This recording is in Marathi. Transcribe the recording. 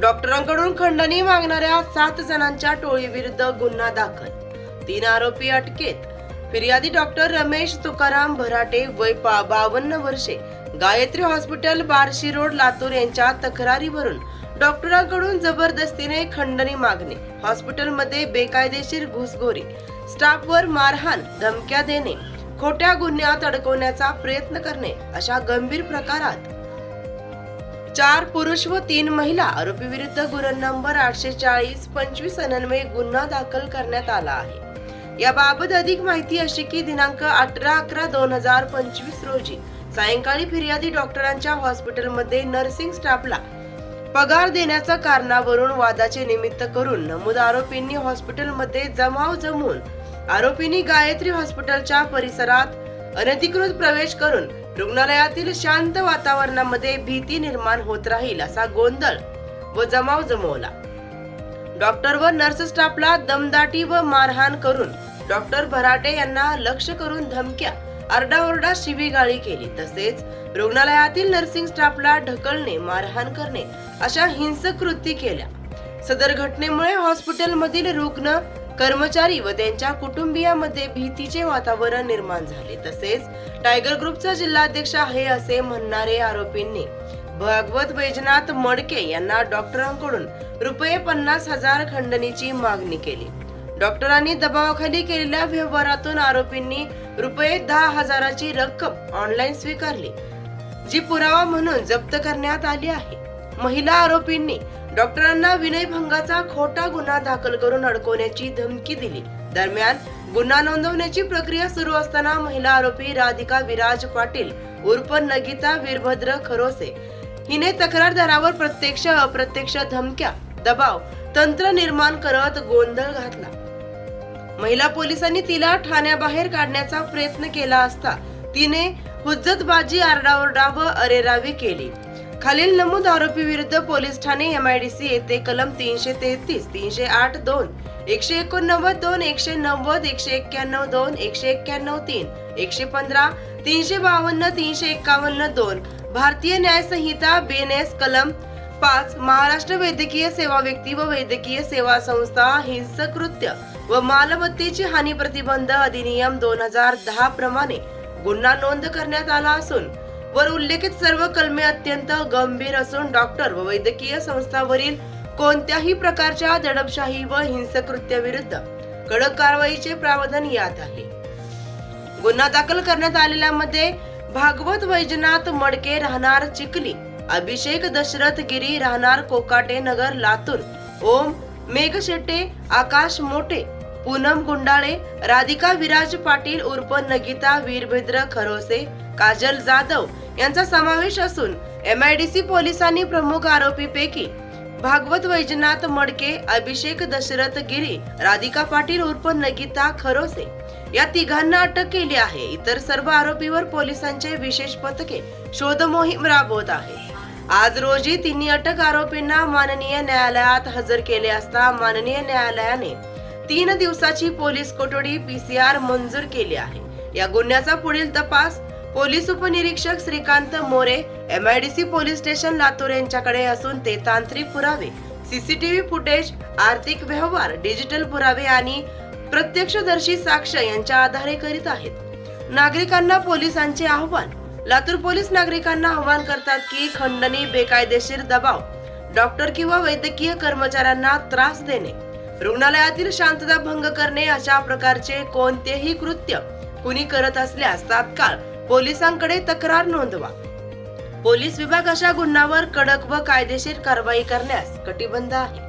डॉक्टरांकडून खंडणी मागणाऱ्या सात जणांच्या टोळीविरुद्ध गुन्हा दाखल. तीन आरोपी अटकेत. फिर्यादी डॉक्टर रमेश तुकाराम भराटे वय पा बावन्न वर्षे गायत्री हॉस्पिटल बार्शी रोड लातूर यांच्या तक्रारीवरून डॉक्टरांकडून जबरदस्तीने खंडणी मागणे हॉस्पिटलमध्ये बेकायदेशीर घुसखोरी स्टाफवर मारहाण धमक्या देणे खोट्या गुन्ह्यात अडकवण्याचा प्रयत्न करणे अशा गंभीर प्रकारात चार पुरुष व तीन महिला आरोपी विरुद्ध गुन्हा नंबर आठशे चाळीस पंचवीस अनन्वये गुन्हा दाखल करण्यात आला आहे. याबाबत अधिक माहिती अशी की दिनांक अठरा अकरा दोन हजार पंचवीस रोजी सायंकाळी फिर्यादी डॉक्टरांच्या हॉस्पिटलमध्ये नर्सिंग स्टाफला पगार देण्याच्या कारणावरून वादाचे निमित्त करून नमूद आरोपींनी हॉस्पिटलमध्ये जमाव जमून आरोपींनी गायत्री हॉस्पिटलच्या परिसरात अनधिकृत प्रवेश करून रुग्णालयातील शांत वातावरणामध्ये भीती निर्माण होत राहील असा गोंधळ व जमाव जमवला. डॉक्टर व नर्स स्टाफला दमदाटी व मारहाण करून डॉक्टर भराटे यांना लक्ष करून धमक्या आरडाओरडा शिवीगाळी केली. तसेच रुग्णालयातील नर्सिंग स्टाफला ढकलणे मारहाण करणे अशा हिंसक कृती केल्या. सदर घटनेमुळे हॉस्पिटलमधील रुग्ण कर्मचारी व त्यांच्या कुटुंबियामध्ये भीतीचे वातावरण निर्माण झाले. तसेच टायगर ग्रुपचा जिल्हाध्यक्ष आहे असे म्हणणारे आरोपींनी भागवत वैजनाथ मडके यांना डॉक्टरांकडून रुपये पन्नास हजार खंडणीची मागणी केली. डॉक्टरांनी दबावाखाली केलेल्या व्यवहारातून आरोपींनी रुपये दहा हजाराची रक्कम ऑनलाईन स्वीकारली जी पुरावा म्हणून जप्त करण्यात आली आहे. महिला आरोपींनी डॉक्टरांना विनयभंगाचा खोटा गुन्हा दाखल करून अडकवण्याची धमकी दिली. दरम्यान गुन्हा नोंदवण्याची प्रक्रिया सुरू असताना महिला आरोपी राधिका विराज पाटील उर्फ नगिता वीरभद्र खरोसे हिने तक्रारदारावर प्रत्यक्ष अप्रत्यक्ष धमक्या दबाव तंत्र निर्माण करत गोंधळ घातला. महिला पोलिसांनी तिला ठाण्याबाहेर काढण्याचा प्रयत्न केला असता तिने हुज्जतबाजी आरडाओरडा व अरेरावी केली. खालील नमूद आरोपी विरुद्ध पोलीस ठाणे एमआयडीसी येथे कलम तीनशे तेहतीस तीनशे आठ दोन एकशे एकोणनव्वद दोन एकशे नव्वद एकशे एक्क्याण्णव दोन एकशे एक्क्याण्णव तीन एकशे पंधरा तीनशे बावन्न तीनशे एकावन्न दोन. भारतीय न्याय संहिता बीएनएस कलम पाच महाराष्ट्र वैद्यकीय सेवा व्यक्ती व वैद्यकीय सेवा संस्था हिंसक कृत्य व मालमत्तेची हानी प्रतिबंध अधिनियम दोन हजार दहा प्रमाणे गुन्हा नोंद करण्यात आला असून वर उल्लेखित सर्व कलमे अत्यंत गंभीर असून डॉक्टर व वैद्यकीय संस्थावरील कोणत्याही प्रकारच्या दडपशाही व हिंसक कृत्याविरुद्ध कडक कारवाईचे प्रावधान यात आहे. गुन्हा दाखल करण्यात आलेल्यामध्ये भागवत वैजनाथ मडके राहणार चिखली अभिषेक दशरथ गिरी राहणार कोकाटे नगर लातूर ओम मेघशेट्टे आकाश मोठे पूनम गुंडाळे राधिका विराज पाटील उर्फ नगिता वीरभद्र खरोसे काजल जाधव यांचा समावेश असून एमआयडीसी पोलिसांनी प्रमुख आरोपीपैकी भागवत वैजनाथ मडके अभिषेक दशरथ गिरी राधिका पाटील उर्फ नगिता खरोसे या तिघांना अटक केली आहे. इतर सर्व आरोपीवर पोलिसांचे विशेष पथके शोध मोहीम राबवत आहे. आज रोजी तिन्ही अटक आरोपींना माननीय न्यायालयात हजर केले असता माननीय न्यायालयाने तीन दिवसाची पोलीस कोठडी पीसीआर मंजूर केली आहे. या गुन्ह्याचा पुढील तपास पोलीस उपनिरीक्षक Shrikant More MIDC police station Latur यांच्याकडे असून ते तांत्रिक पुरावे सीसीटीव्ही फुटेज आर्थिक व्यवहार डिजिटल पुरावे आणि प्रत्यक्षदर्शी साक्ष यांच्या आधारे करीत आहेत. नागरिकांना पोलिसांचे आव्हान. लातूर पोलीस नागरिकांना आव्हान करतात की खंडणी बेकायदेशीर दबाव डॉक्टर किंवा वैद्यकीय कर्मचाऱ्यांना त्रास देणे रुग्णालयातील शांतता भंग करणे अशा प्रकारचे कोणतेही कृत्य कुणी करत असल्यास तात्काळ पोलिसांकडे तक्रार नोंदवा. पोलीस विभाग अशा गुन्ह्यावर कडक व कायदेशीर कारवाई करण्यास कटिबंध आहे.